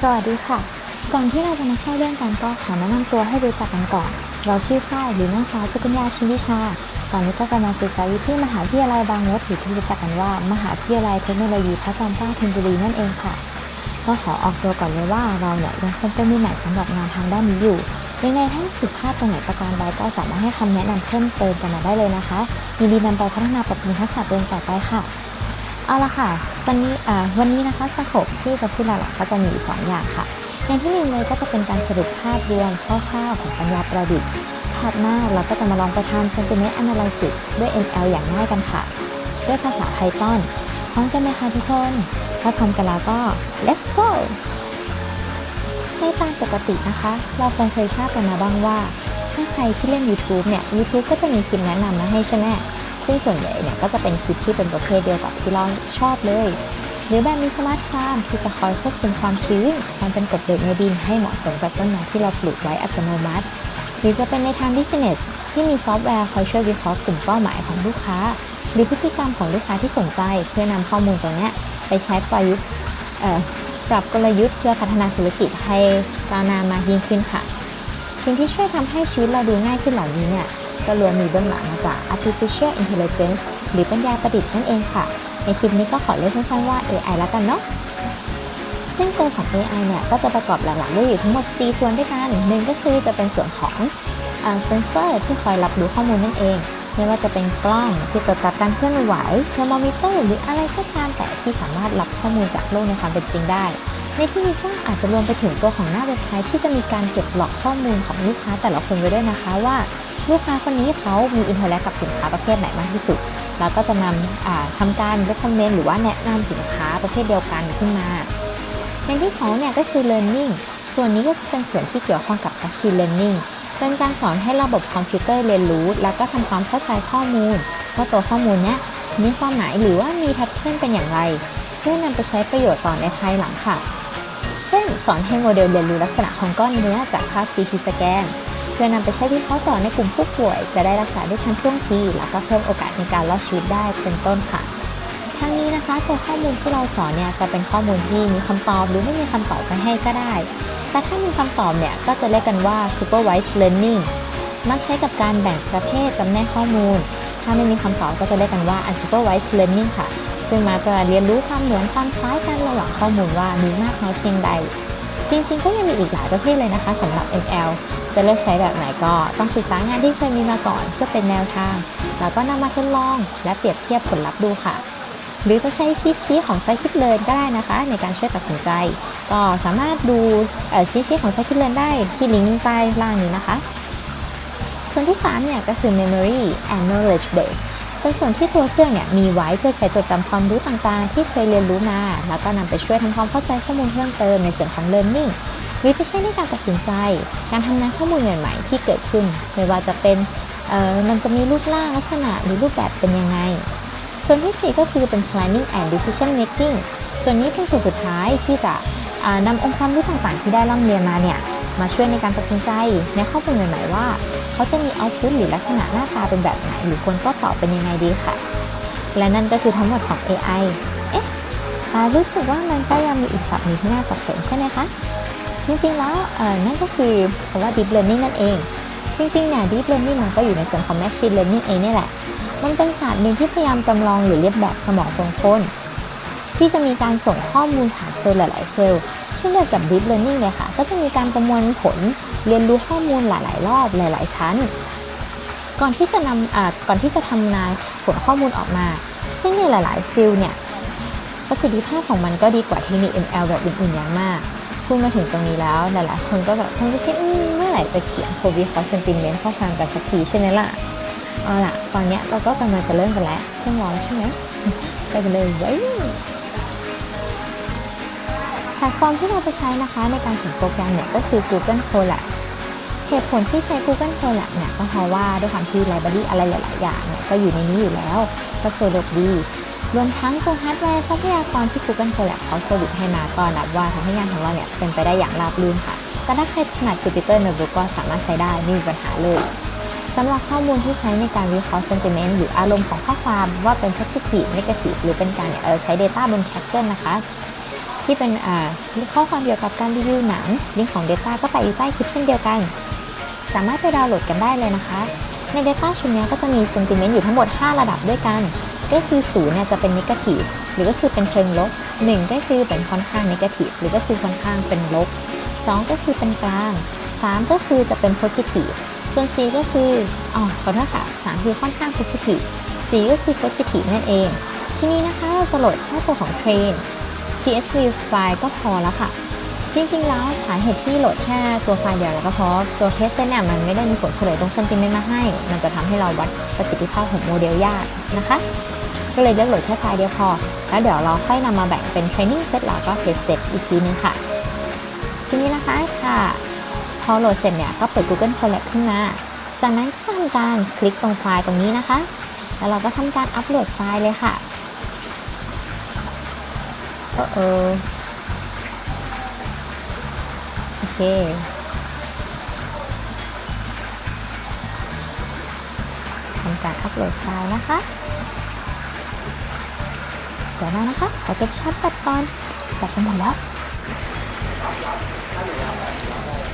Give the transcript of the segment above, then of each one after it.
สวัสดีค่ะ ก่อนที่เราจะมาเข้าเรื่องกันก็ขอแนะนำตัวให้รู้จักกันก่อน เราชื่อฝ้ายหรือนางสาวสุกัญญาชินวิชา ตอนนี้ก็กำลังศึกษาอยู่ที่มหาวิทยาลัยบางมดหรือที่รู้จักกันว่า มหาวิทยาลัยเทคโนโลยีพระจอมเกล้าธนบุรีนั่นเองค่ะ ก็ขอออกตัวก่อนเลยว่าเราเนี่ยยังคงเป็นมือใหม่สำหรับงานทางด้านนี้อยู่ยังไงถ้าผิดพลาดตรงไหนประการใดก็สามารถให้คำแนะนำเพิ่มเติมกันมาได้เลยนะคะยินดีนำไปพัฒนาปรับปรุงทักษะตัวเองต่อไปค่ะ เอาละค่ะวันนี้วันนี้นะคะสโคปที่จะพูดหลักๆก็จะมีอยู่สองอย่างค่ะ อย่างที่หนึ่งเลยก็จะเป็นการสรุปภาพรวมคร่าวๆของปัญญาประดิษฐ์ถัดมาเราก็จะมาลองไปทำ sentiment analysis ด้วย ML อย่างง่ายกันค่ะ ด้วยภาษา Python พร้อมกันไหมคะทุกคนถ้าพร้อมกันแล้วก็ let's go ในตามปกตินะคะ เราคงเคยทราบกันมาบ้างว่า ถ้าใครที่เล่น YouTube เนี่ย YouTube ก็จะมีคลิปแนะนำมาให้ใช่ไหม ซึ่งส่วนใหญ่เนี่ยก็จะเป็นคลิปที่เป็นประเภทเดียวกับที่เราชอบเลย หรือแบบมีสมาร์ทฟาร์มที่จะคอยควบคุมความชื้นความเป็นกรดเด่นในดินให้เหมาะสมกับต้นไม้ที่เราปลูกไว้อัตโนมัติ หรือจะเป็นในทาง business ที่มีซอฟต์แวร์คอยช่วยวิเคราะห์กลุ่มเป้าหมายของลูกค้า หรือพฤติกรรมของลูกค้าที่สนใจ เพื่อนำข้อมูลตรงนี้ไปใช้ประยุกต์ปรับกลยุทธ์เพื่อพัฒนาธุรกิจให้ก้าวหน้ามากยิ่งขึ้นค่ะ สิ่งที่ช่วยทำให้ชีวิตเราดูง่ายขึ้นเหล่านี้เนี่ย ก็ล้วนมีเบื้องหลังมาจาก artificial intelligence หรือปัญญาประดิษฐ์นั่นเองค่ะ ในคลิปนี้ก็ขอเรียกสั้นๆว่า AI แล้วกันเนาะซึ่งตัวของ AI เนี่ยก็จะประกอบหลักๆด้วยอยู่ทั้งหมด 4 ส่วนด้วยกันหนึ่งก็คือจะเป็นส่วนของเซนเซอร์ที่คอยรับรู้ข้อมูลนั่นเองไม่ว่าจะเป็นกล้องที่ตรวจจับการเคลื่อนไหวเทอร์โมมิเตอร์หรืออะไรก็ตามแต่ที่สามารถรับข้อมูลจากโลกในความเป็นจริงได้ ในที่นี้ก็อาจจะรวมไปถึงตัวของหน้าเว็บไซต์ที่จะมีการเก็บหลอกข้อมูลของลูกค้าแต่ละคนไว้ด้วยนะคะว่า ลูกค้าคนนี้เขามีอินเทอร์แลกกับสินค้าประเภทไหนมากที่สุดแล้วก็จะนำอ่าทำการ recommend หรือว่าแนะนำสินค้าประเภทเดียวกันขึ้นมาอย่างที่สองเนี่ยก็คือ learning ส่วนนี้ก็เป็นส่วนที่เกี่ยวข้องกับ machine learning เป็นการสอนให้ระบบคอมพิวเตอร์เรียนรู้ แล้วก็ทำความเข้าใจข้อมูลว่าตัวข้อมูลเนี้ยมีความหมายหรือว่ามีแพทเทิร์นเป็นอย่างไร เพื่อนำไปใช้ประโยชน์ต่อในภายหลังค่ะ เช่น สอนให้โมเดลเรียนรู้ลักษณะของก้อนเนื้อจากภาพ CT สแกน เพื่อนำไปใช้วิเคราะห์ต่อในกลุ่มผู้ป่วย จะได้รักษาได้ทันท่วงที แล้วก็เพิ่มโอกาสในการรอดชีวิตได้เป็นต้นค่ะทั้งนี้นะคะตัวข้อมูลที่เราสอนเนี่ยจะเป็นข้อมูลที่มีคำตอบหรือไม่มีคำตอบไปให้ก็ได้ แต่ถ้ามีคำตอบเนี่ยก็จะเรียกกันว่า supervised learning มักใช้กับการแบ่งประเภทจำแนกข้อมูล ถ้าไม่มีคำตอบก็จะเรียกกันว่า unsupervised learning ค่ะ ซึ่งมาจะเรียนรู้ความเหมือนความคล้ายกันระหว่างข้อมูลว่ามีมากน้อยเพียงใด จริงๆ ก็ยังมีอีกหลายประเภทเลยนะคะสำหรับ ML จะเลือกใช้แบบไหนก็ต้องศึกษางานที่เคยมีมาก่อนเพื่อเป็นแนวทาง แล้วก็นำมาทดลองและเปรียบเทียบผลลัพธ์ดูค่ะ หรือจะใช้ชีทชี้ของไซคิดเลนก็ได้นะคะ ในการช่วยตัดสินใจ ก็สามารถดูชี้ชี้ของไซคิดเลนได้ที่ลิงก์ใต้ล่างนี้นะคะ ส่วนที่3เนี่ยก็คือ memory and knowledge base เป็นส่วนที่ตัวเครื่องเนี่ยมีไว้เพื่อใช้จดจำความรู้ต่างๆ ที่เคยเรียนรู้มา แล้วก็นำไปช่วยทำความเข้าใจข้อมูลเพิ่มเติมในส่วนของ learning หรือจะใช้ในการตัดสินใจ การทำงานข้อมูลใหม่ ๆ ที่เกิดขึ้น ไม่ว่าจะเป็นเออมันจะมีรูปร่างลักษณะหรือรูปแบบเป็นยังไง ส่วนที่ 4 ก็คือเป็น planning and decision making ส่วนนี้เป็นส่วนสุดท้ายที่จะนำองค์ความรู้ต่างๆ ที่ได้ร่ำเรียนมาเนี่ยมาช่วยในการตัดสินใจในข้อมูลใหม่ๆว่า เขาจะมีเอาพุตหรือลักษณะหน้าตาเป็นแบบไหน หรือควรก็ตอบเป็นยังไงดีค่ะ และนั่นก็คือทั้งหมดของ AI เอ๊ะรู้สึกว่ามันก็ยังมีอีกศัพท์หนึงที่น่าสับสนใช่ไหมคะ จริงๆแล้วนั่นก็คือคำว่า deep learning นั่นเอง จริงๆเนี่ย deep learning มันก็อยู่ในส่วนของ machine learning เองนี่แหละ มันเป็นศาสตร์หนึ่งที่พยายามจำลองหรือเรียนแบบสมองของคนที่จะมีการส่งข้อมูลผ่านเซลล์หลาย ๆ เซลล์เช่นเดียวกับ deep learning เลยค่ะ ก็จะมีการประมวลผลเรียนรู้ข้อมูลหลาย ๆ รอบหลาย ๆ ชั้น ก่อนที่จะนำก่อนที่จะทำนายผลข้อมูลออกมา ซึ่งในหลาย ๆ ฟิลเนี่ยประสิทธิภาพของมันก็ดีกว่าเทคนิค ML แบบอื่น ๆ อย่างมาก พูดมาถึงตรงนี้แล้วหลายๆคนก็แบบคงจะคิดเมื่อไหร่จะเขียนโควิคอเซนติเมนต์ข้อความกันสักทีใช่ไหมล่ะเอาล่ะตอนนี้เราก็กำลังจะเริ่มกันแล้วเครื่องร้อนใช่ไหมไปกันเลยเว้ยแพลตฟอร์มที่เราไปใช้นะคะในการเขียนโปรแกรมเนี่ยก็คือ Google Colab เหตุผลที่ใช้ Google Colab เนี่ยก็เพราะว่าด้วยความที่ไลบรารีอะไรหลาย ๆ อย่างเนี่ยก็อยู่ในนี้อยู่แล้วก็สะดวกดี รวมทั้งตัวฮาร์ดแวร์ทรัพยากรที่ Google Colab เขาเซอร์วิสให้มาก็นับว่าทำให้งานของเราเนี่ยเป็นไปได้อย่างราบรื่นค่ะ แต่ถ้าใครถนัด Jupyter Notebook ก็สามารถใช้ได้ไม่มีปัญหาเลยสำหรับข้อมูลที่ใช้ในการวิเคราะห์ sentiment หรืออารมณ์ของข้อความว่าเป็น positive negative หรือเป็นการเนี่ยเออใช้ data บน Kaggle นะคะ ที่เป็นอ่าข้อความเกี่ยวกับการรีวิวหนังลิงก์ของ Data ก็ไปอยู่ใต้คลิปเช่นเดียวกัน สามารถไปดาวน์โหลดกันได้เลยนะคะ ใน Data ชุดนี้ก็จะมี Sentiment อยู่ทั้งหมด 5 ระดับด้วยกัน ก็คือ0เนี่ยจะเป็น Negative หรือก็คือเป็นเชิงลบ 1 ก็คือเป็นค่อนข้าง Negative หรือก็คือค่อนข้างเป็นลบ 2 ก็คือเป็นกลาง 3 ก็คือจะเป็น Positive ส่วน4ก็คืออ๋อขอโทษค่ะ3คือค่อนข้าง Positive 4ก็คือ Positive นั่นเอง ทีนี้นะคะเราจะโหลดแค่ตัวของ Train TSV ไฟล์ก็พอแล้วค่ะ จริงๆ แล้วสาเหตุที่โหลดแค่ตัวไฟล์เดียวแล้วก็เพราะตัวเทสเซนเนี่ยมันไม่ได้มีผลเฉลยตรงเซนติเมนต์มาให้ มันจะทำให้เราวัดประสิทธิภาพของโมเดลยากนะคะ ก็เลยเลือกโหลดแค่ไฟล์เดียวพอ แล้วเดี๋ยวเราค่อยนำมาแบ่งเป็น training set แล้วก็ test set อีกทีนึงค่ะ ทีนี้นะคะค่ะ พอโหลดเสร็จเนี่ยก็เปิด Google Colab ขึ้นมา จากนั้นก็ทำการคลิกตรงไฟล์ตรงนี้นะคะ แล้วเราก็ทำการอัปโหลดไฟล์เลยค่ะเออ เออโอเค ทำการอัปโหลดไฟล์นะคะ เดี๋ยวนะนะคะ ขอเก็บชาร์จแบตก่อนแบตจะหมดแล้ว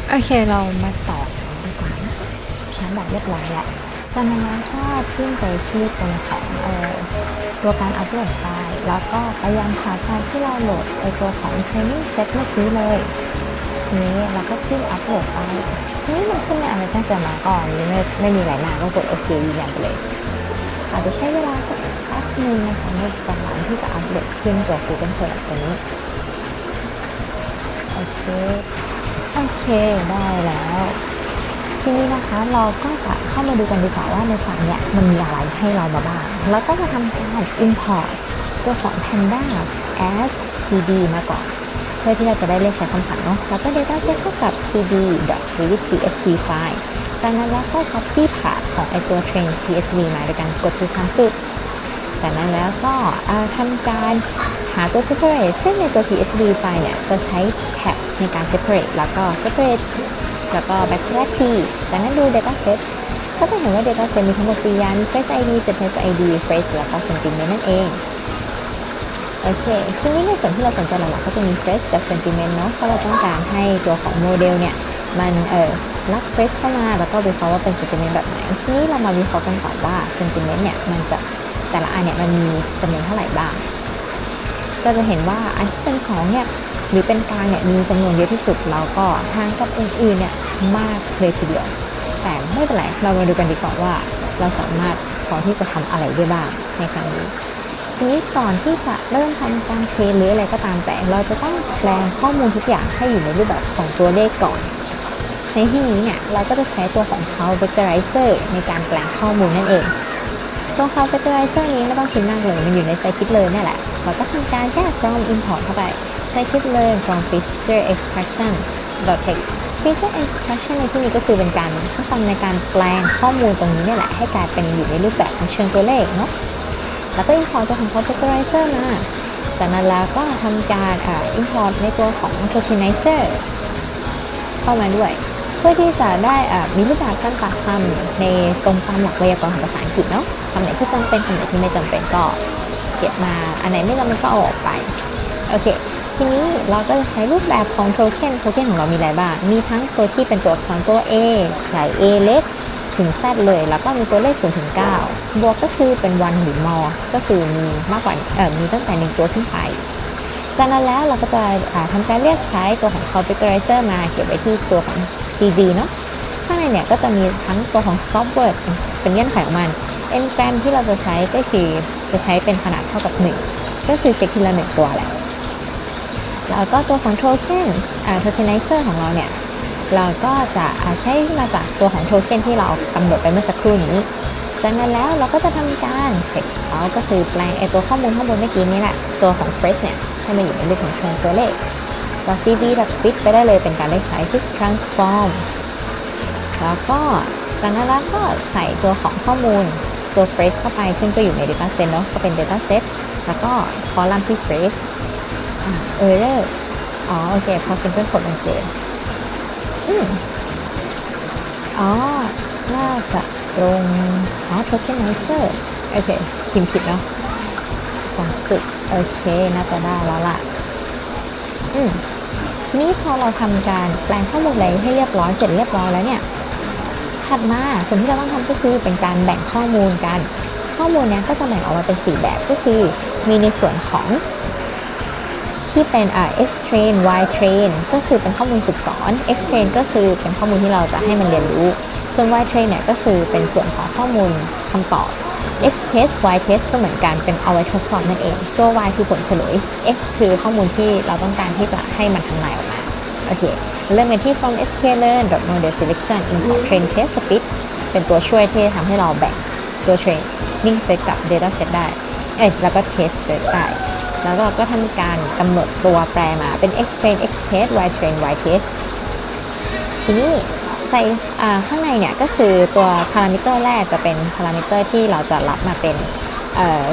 โอเค เรามาต่อกันดีกว่านะชาร์จแบตเรียบร้อยแล้วจากนั้นเราก็ขึ้นไปที่ตรงของเอ่อตัวการอัปโหลดไฟล์ แล้วก็พยายามหาไฟล์ที่เราโหลดไอตัวของ training set เมื่อกี้เลยที นี้เราก็ขึ้นอัปโหลดไฟล์ทีนี้มันขึ้นในอะไรตั้งแต่มาก่อนไม่ไม่มีอะไรมากก็กดโอเคยืนยันไปเลยอาจจะใช้เวลาสักแป๊บนึงนะคะในการที่จะอัปโหลดขึ้นตัว Google Colab ตัวนี้โอเคโอเคได้แล้วทีนี้นะคะเราก็จะเข้ามาดูกันดีกว่าว่าในฝั่งเนี่ยมันมีอะไรให้เรามาบ้างแล้วก็จะทำการ import ตัวของ panda as pd มาก่อน เพื่อที่เราจะได้เรียกใช้คำสั่งเนาะแล้วก็ data set เข้ากับ pd read csv file จากนั้นแล้วก็ copy path ของไอตัว train csv มาโดยการกดจุดสามจุดจากนั้นแล้วก็ทำการหาตัว separate ซึ่งในตัว CSV ไฟล์เนี่ย จะใช้แท็บในการ separate แล้วก็ separate แล้วก็ backslash t จากนั้นดู data set ก็จะเห็นว่า data set มีทั้งหมด4อย่างมี phrase id sentence id phrase แล้วก็ sentiment นั่นเอง โอเค ทีนี้ในส่วนที่เราสนใจหลักๆก็จะมี phrase กับ sentiment เนาะ เพราะเราต้องการให้ตัวของโมเดลเนี่ย มันเออรับ phrase เข้ามา แล้วก็วิเคราะห์ว่าเป็น sentiment แบบไหน ทีนี้เรามาวิเคราะห์กันก่อนว่า sentiment เนี่ย มันจะแต่ละอันเนี่ย มันมีจำนวนเท่าไหร่บ้าง ก็จะเห็นว่าอันที่เป็น2เนี่ย หรือเป็นกลางเนี่ยมีจำนวนเยอะที่สุด แล้วก็ทางกับอื่นๆเนี่ยมากเลยทีเดียว แต่ไม่เป็นไร เรามาดูกันดีกว่าว่า เราสามารถพอที่จะทำอะไรได้บ้างในครั้งนี้ ทีนี้ก่อนที่จะเริ่มทำการเทรนหรืออะไรก็ตามแต่ เราจะต้องแปลงข้อมูลทุกอย่างให้อยู่ในรูปแบบของตัวเลขก่อน ในที่นี้เนี่ยเราก็จะใช้ตัวของ count vectorizer ในการแปลงข้อมูลนั่นเองตัว count vectorizer นี้ไม่ต้องคิดมากเลยมันอยู่ในไซคิดเลยนี่แหละเราก็ทำการแยก from import เข้าไปไซคิดเลย from feature extraction dot text feature extraction ในที่นี้ก็คือเป็นการขั้นตอนในการแปลงข้อมูลตรงนี้นี่แหละให้กลายเป็นอยู่ในรูปแบบของเชิงตัวเลขเนาะ แล้วก็ import ตัวของ count vectorizer มา จากนั้นแล้วก็ทำการอ่า import ในตัวของ tokenizer เข้ามาด้วย เพื่อที่จะได้อ่ามีรูปแบบการตัดคำในตรงตามหลักไวยากรณ์ของภาษาอังกฤษเนาะคำไหนที่จำเป็นคำไหนที่ไม่จำเป็นก็เก็บมา อันไหนไม่จำเป็นก็เอาออกไป โอเคทีนี้เราก็จะใช้รูปแบบของโทเค็น โทเค็นของเรามีอะไรบ้าง มีทั้งตัวที่เป็นตัวอักษรตัว A ใหญ่ A เล็ก ถึง Z เลย แล้วก็มีตัวเลข0ถึง9บวกก็คือเป็น1หรือ more ก็คือมีมากกว่าเออมีตั้งแต่หนึ่งตัวขึ้นไป จากนั้นแล้วเราก็จะอ่าทำการเรียกใช้ตัวของ configurator มาเก็บไว้ที่ตัวของ CV เนาะข้างในเนี่ยก็จะมีทั้งตัวของ stop word เป็นเงื่อนไขของมัน ngram ที่เราจะใช้ก็คือจะใช้เป็นขนาดเท่ากับ 1 ก็คือเช็คทีละหนึ่งตัวแหละแล้วก็ตัวของ token อ่า tokenizer ของเราเนี่ย เราก็จะใช้มาจากตัวของโทเค็นที่เรากำหนดไปเมื่อสักครู่นี้ จากนั้นแล้วเราก็จะทำการ text out ก็คือแปลงไอตัวข้อมูลข้างบนเมื่อกี้นี้แหละตัวของ phrase เนี่ยให้มาอยู่ในรูปของเชิงตัวเลขเรา cv แบบ fit ไปได้เลยเป็นการได้ใช้ fit transform แล้วก็จากนั้นแล้วก็ใส่ตัวของข้อมูลตัว phrase เข้าไป ซึ่งก็อยู่ใน data set เนาะก็เป็น data set แล้วก็ column ที่ phrase อ่า error อ๋อโอเค พอ simple code มันเกิน อืมอ๋อ น่าจะตรง อ๋อ tokenizer โอเคพิมพ์ผิดเนาะสองจุด โอเค น่าจะได้แล้วล่ะ อืมทีนี้พอเราทำการแปลงข้อมูลอะไรให้เรียบร้อยเสร็จเรียบร้อยแล้วเนี่ย ถัดมาส่วนที่เราต้องทำก็คือเป็นการแบ่งข้อมูลกัน ข้อมูลเนี้ยก็จะแบ่งออกมาเป็น 4 แบบก็คือ มีในส่วนของ ที่เป็นอ่า X train Y train ก็คือเป็นข้อมูลฝึกสอน X train ก็คือเป็นข้อมูลที่เราจะให้มันเรียนรู้ ส่วน Y train เนี่ยก็คือเป็นส่วนของข้อมูลคำตอบ X test Y test ก็เหมือนกันเป็นเอาไว้ทดสอบนั่นเองตัว Y คือผลเฉลย X คือข้อมูลที่เราต้องการที่จะให้มันทำนายออกมาโอเค เริ่มกันที่ from sklearn model selection import train test speed เป็นตัวช่วยที่ทำให้เราแบ่งตัว training set กับ data set ได้เอ้ยแล้วก็ test set ได้ แล้วเราก็ทำการกำหนดตัวแปรมาเป็น x train x test y train y test ทีนี้ใส่ข้างในเนี่ยก็คือตัวพารามิเตอร์แรกจะเป็นพารามิเตอร์ที่เราจะรับมาเป็น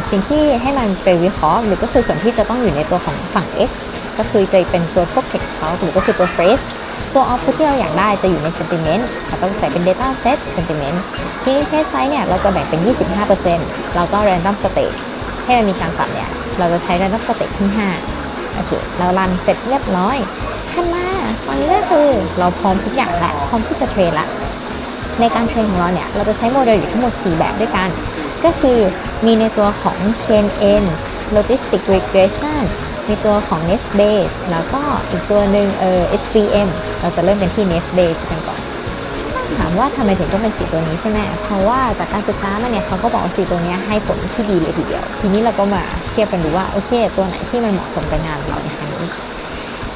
สิ่งที่ให้มันไปวิเคราะห์หรือก็คือส่วนที่จะต้องอยู่ในตัวของฝั่ง x ก็คือจะเป็นตัวพวก text count หรือก็คือตัว phrase ตัว output ที่เราอยากได้จะอยู่ใน sentiment เราต้องใส่เป็น data set sentiment ที่ test size เนี่ยเราจะแบ่งเป็น 25%เราก็ random state ให้มันมีการสับเนี่ย เราจะใช้ random state ที่5โอเคเรารันเสร็จเรียบร้อยขั้นมาตอนนี้ก็คือเราพร้อมทุกอย่างแล้วพร้อมที่จะเทรนละในการเทรนของเราเนี่ยเราจะใช้โมเดลอยู่ทั้งหมด 4 แบบด้วยกัน ก็คือมีในตัวของ KNN Logistic Regression มีตัวของ Net Base แล้วก็อีกตัวหนึ่งเออ SVM เราจะเริ่มกันที่ Net Base กันก่อนถามว่าทำไมถึงต้องเป็นสีตัวนี้ใช่ไหมเพราะว่าจากการศึกษามาเนี่ยเขาก็บอกว่าสีตัวนี้ให้ผลที่ดีเลยทีเดียว ทีนี้เราก็มา เทียบกันดูว่าโอเค ตัวไหนที่มันเหมาะสมกับงานเราในครั้งนี้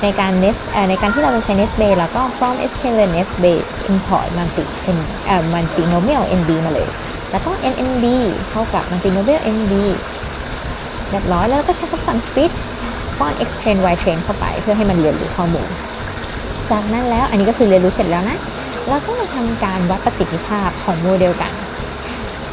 ในการ net เอ่อในการที่เราจะใช้ net base แล้วก็ from sklearn net base import multi n เอ่อ multinomial nb มาเลย แล้วก็ nnb เท่ากับ multinomial nb เรียบร้อยแล้วก็ใช้คำสั่ง fit ป้อน x train y train เข้าไปเพื่อให้มันเรียนรู้ข้อมูล จากนั้นแล้วอันนี้ก็คือเรียนรู้เสร็จแล้วนะเราก็มาทำการวัดประสิทธิภาพของโมเดลกัน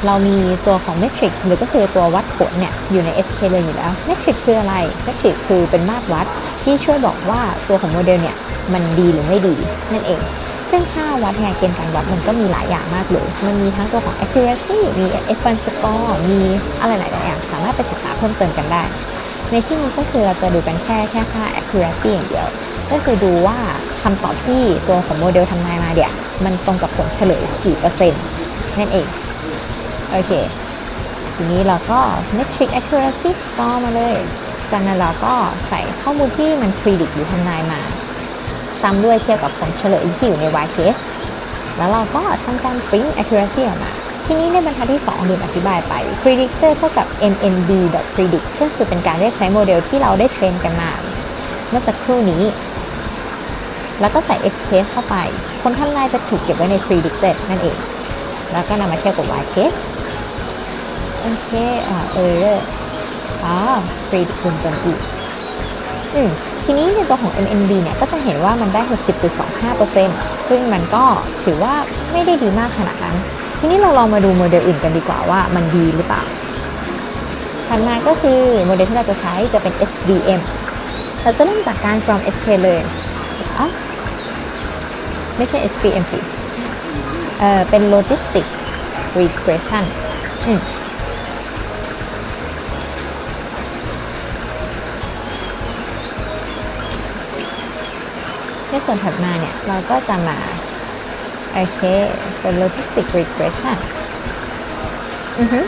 เรามีตัวของ Matrix หรือก็คือตัววัดผลเนี่ยอยู่ใน SK เลยอยู่แล้ว Matrix คืออะไร Matrix คือเป็นมาตรวัดที่ช่วยบอกว่าตัวของโมเดลเนี่ยมันดีหรือไม่ดีนั่นเอง ซึ่งค่าวัดเนี่ยเกณฑ์การวัดมันก็มีหลายอย่างมากเลย มันมีทั้งตัวของ accuracy มี F1 score มีอะไรหลายอย่างสามารถไปศึกษาเพิ่มเติมกันได้ ในที่นี้ก็คือเราจะดูกันแค่แค่ค่า accuracy อย่างเดียว ก็คือดูว่าคำตอบที่ตัวของโมเดลทำนายมาเนี่ยมันตรงกับผลเฉลยกี่เปอร์เซ็นต์นั่นเอง โอเค ทีนี้เราก็ metric accuracy score มาเลย จากนั้นเราก็ใส่ข้อมูลที่มัน predict หรือทำนายมาตามด้วยเทียบกับผลเฉลยที่อยู่ใน y case แล้วเราก็ทำการ print accuracy ออกมาทีนี้ในบรรทัดที่ 2 ลืมอธิบายไป predictor เท่ากับ mnb.predict ก็คือเป็นการเรียกใช้โมเดลที่เราได้เทรนกันมา เมื่อสักครู่นี้ แล้วก็ใส่ x case เข้าไป ผลทำนายจะถูกเก็บไว้ใน predicted นั่นเอง แล้วก็นำมาเทียบกับ y case โอเค อ่า error อ๋อ predict คุณจนอีกอืมทีนี้ในตัวของ MNB เนี่ยก็จะเห็นว่ามันได้ 60.25%ซึ่งมันก็ถือว่าไม่ได้ดีมากขนาดนั้น ทีนี้เราลองมาดูโมเดลอื่นกันดีกว่าว่ามันดีหรือเปล่าถัดมาก็คือโมเดลที่เราจะใช้จะเป็น SVM เราจะเริ่มจากการ from SK เลยอะไม่ใช่ SVM สิ เอ่อ เป็น logistic regression อืม ส่วนถัดมาเนี่ย เราก็จะมา โอเคเป็น logistic regression อือฮึ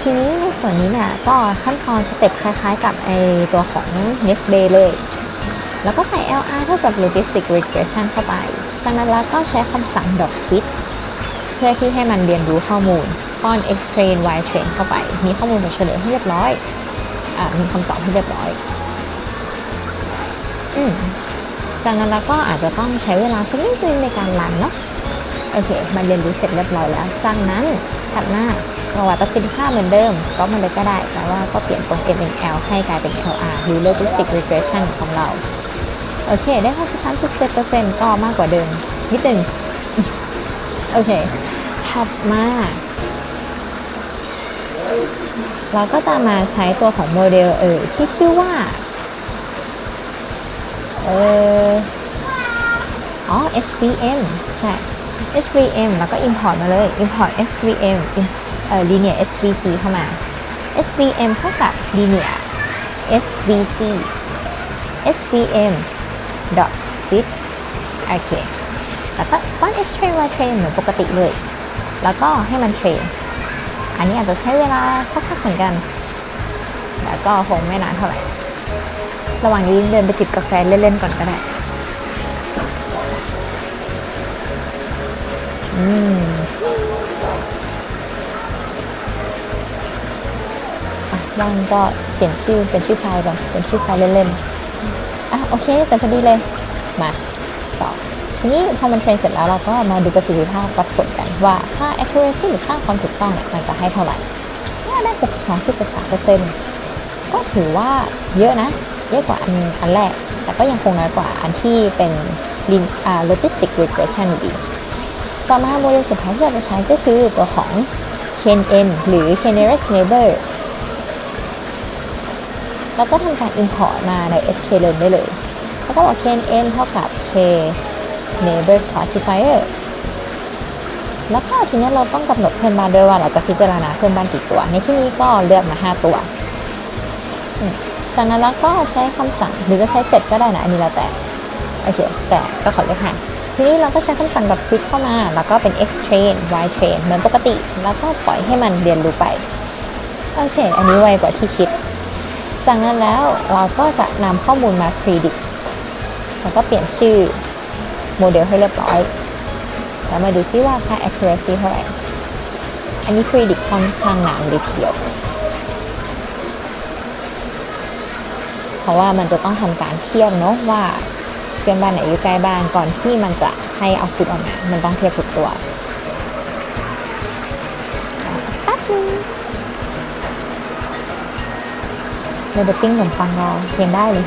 ทีนี้ในส่วนนี้เนี่ยก็ขั้นตอนสเต็ปคล้ายๆกับไอตัวของ next day เลย แล้วก็ใส่ LR เท่ากับ logistic regression เข้าไป จากนั้นเราก็ใช้คำสั่ง dot fit เพื่อที่ให้มันเรียนรู้ข้อมูลป้อน x train y train เข้าไป มีข้อมูลมาเฉลยให้เรียบร้อยอ่ามีคำตอบให้เรียบร้อย อืม จากนั้นเราก็อาจจะต้องใช้เวลาสักนิดนึงในการรันเนาะโอเค มันเรียนรู้เสร็จเรียบร้อยแล้ว จากนั้นถัดมาเราวัดประสิทธิภาพเหมือนเดิม ก็มันเลยก็ได้ แต่ว่าก็เปลี่ยนตรง MNL ให้กลายเป็น LR หรือ Logistic Regression ของเรา โอเค ได้53.7%ก็มากกว่าเดิม นิดนึง โอเค ถัดมา เราก็จะมาใช้ตัวของโมเดลเออที่ชื่อว่า อออ๋อ SVM ใช่ SVM แล้วก็ import มาเลย import SVM เอ่อ linear SVC เข้ามา SVM เท่ากับ linear SVC svm dot fit โอเค แล้วก็ one x train y train เหมือนปกติเลย แล้วก็ให้มันเทรน อันนี้อาจจะใช้เวลาสักพักเหมือนกันแต่ก็คงไม่นานเท่าไหร่ ระหว่างนี้เดินไปจิบกาแฟเล่นๆก่อนก็ได้ อืมอะว่างก็เขียนชื่อเป็นชื่อไฟล์ก่อนเป็นชื่อไฟล์เล่นๆ อะโอเคเสร็จพอดีเลย มาต่อทีนี้พอมันเทรนเสร็จแล้วเราก็มาดูประสิทธิภาพวัดผลกันว่าค่า accuracy หรือค่าความถูกต้องเนี่ยมันจะให้เท่าไหร่ถ้าได้ 62.3%ก็ถือว่าเยอะนะ เยอะกว่าอันอันแรก แต่ก็ยังคงน้อยกว่าอันที่เป็น lin- อ่า logistic regression อยู่ดีต่อมาโมเดลสุดท้ายที่เราจะใช้ก็คือตัวของ KNN หรือ K nearest neighbor แล้วก็ทำการ import มาใน sklearn ได้เลย แล้วก็บอก KNN เท่ากับ K neighbor classifier แล้วก็ทีนี้เราต้องกำหนดเพื่อนบ้านด้วยว่าเราจะพิจารณาเพื่อนบ้านกี่ตัว ในที่นี้ก็เลือกมา 5 ตัว จากนั้นเราก็ใช้คำสั่งหรือจะใช้เสร็จก็ได้นะอันนี้แล้วแต่โอเคแต่ก็ขอเลือกให้ทีนี้เราก็ใช้คำสั่งแบบ fit เข้ามา แล้วก็เป็น x train y train เหมือนปกติ แล้วก็ปล่อยให้มันเรียนรู้ไปโอเค อันนี้ไวกว่าที่คิด จากนั้นแล้วเราก็จะนำข้อมูลมา predict แล้วก็เปลี่ยนชื่อโมเดลให้เรียบร้อย แล้วมาดูซิว่าค่า accuracy เท่าไหร่ อันนี้ predict ค่อนข้างหนานเลยทีเดียว ราะว่ามันจะต้องทำการเทียบเนาะว่าเพื่อนบ้านไหนอยู่ใกล้บ้านก่อนที่มันจะให้เอาฟุตออกมามันต้องเทียบทุกตัวรอสักแป๊บนึงเดี๋ยวไปปิ้งขนมปังรอเพียงได้เลย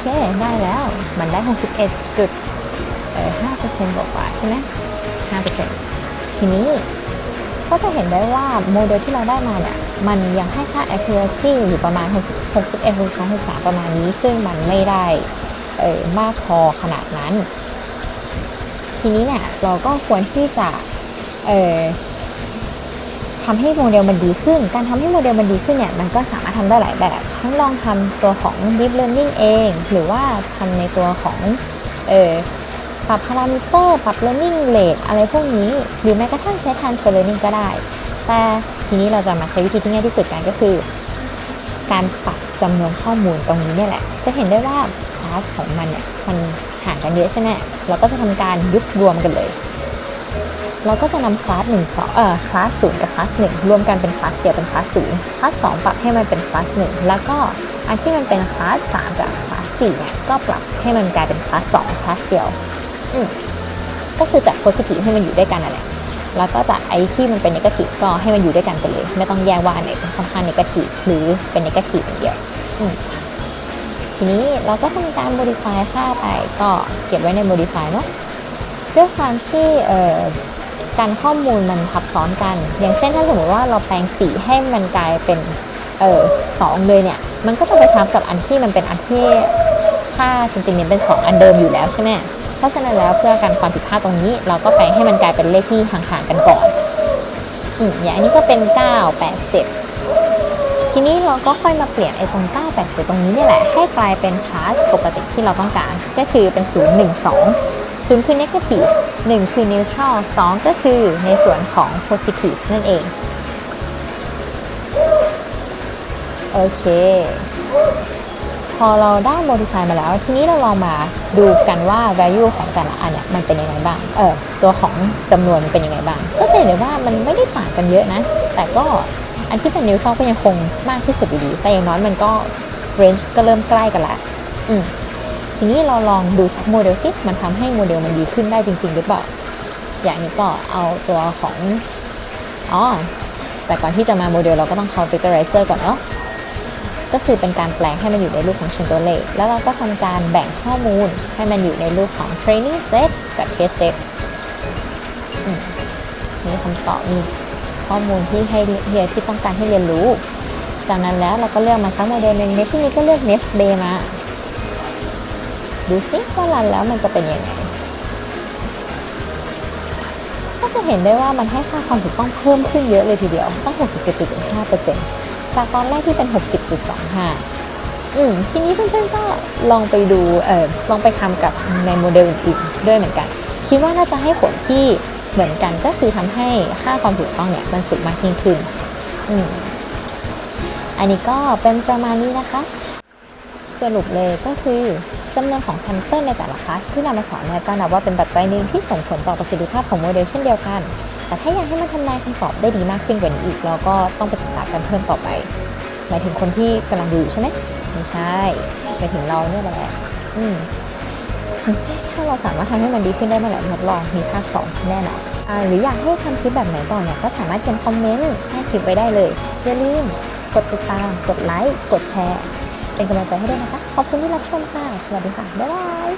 เค ได้แล้ว มันได้ 61จุดเออ5เปอร์เซ็นต์กว่าใช่ไหม5เปอร์เซ็นต์ทีนี้ก็จะเห็นได้ว่าโมเดลที่เราได้มาเนี่ย มันยังให้ค่า accuracy อยู่ประมาณ60 61 63 63 ประมาณนี้ ซึ่งมันไม่ได้เออมากพอขนาดนั้น ทีนี้เนี่ย เราก็ควรที่จะเออทำให้โมเดลมันดีขึ้น การทำให้โมเดลมันดีขึ้นเนี่ย มันก็สามารถทำได้หลายแบบ ทั้งลองทำตัวของ deep learning เอง หรือว่าทำในตัวของเออปรับพารามิเตอร์ปรับ learning rate อะไรพวกนี้ หรือแม้กระทั่งใช้ transfer learning ก็ได้ แต่ทีนี้เราจะมาใช้วิธีที่ง่ายที่สุดกันก็คือ การปรับจำนวนข้อมูลตรงนี้เนี่ยแหละ จะเห็นได้ว่าคลาสของมันเนี่ยมันห่างกันเยอะใช่ไหมเราก็จะทำการยุบรวมกันเลย เราก็จะนำคลาสหนึ่งสองเอ่อคลาสศูนย์กับคลาสหนึ่งรวมกันเป็นคลาสเดียวเป็นคลาสศูนย์คลาสสองปรับให้มันเป็นคลาสหนึ่งแล้วก็อันที่มันเป็นคลาสสามกับคลาสสี่เนี่ยก็ปรับให้มันกลายเป็นคลาสสองคลาสเดียวอืมก็คือจากโพสิทีฟให้มันอยู่ด้วยกันนั่นแหละแล้วก็จากไอ้ที่มันเป็นนกาทีฟก็ให้มันอยู่ด้วยกันไปเลย ไม่ต้องแยกว่าอันไหนเป็นค่อนข้างนกาทีฟหรือเป็นนกาทีฟอย่างเดียวอืมทีนี้เราก็ทำการ modify ค่าไปก็เก็บไว้ใน modify เนาะด้วยความที่เอ่อ การข้อมูลมันทับซ้อนกัน อย่างเช่นถ้าสมมติว่าเราแปลงสีให้มันกลายเป็นเออสองเลยเนี่ย มันก็จะไปทับกับอันที่มันเป็นอันที่ค่าเซนติเมตรเป็น 2 อันเดิมอยู่แล้วใช่ไหมเพราะฉะนั้นแล้วเพื่อการความผิดพลาดตรงนี้ เราก็แปลงให้มันกลายเป็นเลขที่ห่างๆกันก่อนอืมอย่างอันนี้ก็เป็น 9 8 7 ทีนี้เราก็ค่อยมาเปลี่ยนไอ้ตรง 9 8 7 ตรงนี้นี่แหละ ให้กลายเป็นคลาสปกติที่เราต้องการ ก็คือเป็น 0 1 2 ศูนย์คือ negative หนึ่งคือ neutral สองก็คือในส่วนของ positive นั่นเอง โอเค พอเราได้ modify มาแล้ว ทีนี้เราลองมาดูกันว่า value ของแต่ละอันเนี่ยมันเป็นยังไงบ้าง เออ ตัวของจำนวนมันเป็นยังไงบ้าง ก็จะเห็นได้ว่ามันไม่ได้ต่างกันเยอะนะ แต่ก็อันที่เป็น neutral ก็ยังคงมากที่สุดอยู่ดี แต่อย่างน้อยมันก็ range ก็เริ่มใกล้กันละ อืม ทีนี้เราลองดูสักโมเดลซิมันทำให้โมเดลมันดีขึ้นได้จริง ๆ หรือเปล่า อย่างนี้ก็เอาตัวของอ๋อแต่ก่อนที่จะมาโมเดลเราก็ต้อง configurizer ก่อนเนาะก็คือเป็นการแปลงให้มันอยู่ในรูปของเชิงตัวเลข แล้วเราก็ทำการแบ่งข้อมูลให้มันอยู่ในรูปของ training set กับ test set มีคำตอบมีข้อมูลที่ให้เรียนที่ต้องการให้เรียนรู้ จากนั้นแล้วเราก็เลือกมาสักโมเดลหนึ่งในที่นี้ก็เลือก Nef Day มา ดูซิว่ารันแล้วมันจะเป็นยังไง ก็จะเห็นได้ว่ามันให้ค่าความถูกต้องเพิ่มขึ้นเยอะเลยทีเดียวตั้ง 67.5%จากตอนแรกที่เป็น 60.25 อืมทีนี้เพื่อนๆก็ลองไปดูเออลองไปทำกับในโมเดลอื่นๆด้วยเหมือนกัน คิดว่าน่าจะให้ผลที่เหมือนกันก็คือทำให้ค่าความถูกต้องเนี่ยมันสูงมากยิ่งขึ้น อืมอันนี้ก็เป็นประมาณนี้นะคะ สรุปเลยก็คือจำนวนของแซมเปิลในแต่ละคลาสที่นำมาสอนเนี่ยก็นับว่าเป็นปัจจัยหนึ่งที่ส่งผลต่อประสิทธิภาพของโมเดลเช่นเดียวกัน แต่ถ้าอยากให้มันทำนายคำตอบได้ดีมากขึ้นกว่านี้อีกเราก็ต้องไปศึกษากันเพิ่มต่อไปหมายถึงคนที่กำลังดูใช่ไหมไม่ใช่หมายถึงเราเนี่ยแหละอืมถ้าเราสามารถทำให้มันดีขึ้นได้เมื่อไหร่รับรองมีภาคสองแน่นอนอหรืออยากให้ทำคลิปแบบไหนต่อเนี่ยก็สามารถเขียนคอมเมนต์ให้คลิปไว้ได้เลยอย่าลืมกดติดตาม กดไลค์ กดแชร์ เป็นกำลังใจให้ด้วยนะคะ ขอบคุณที่รับชมค่ะ สวัสดีค่ะ บ๊ายบาย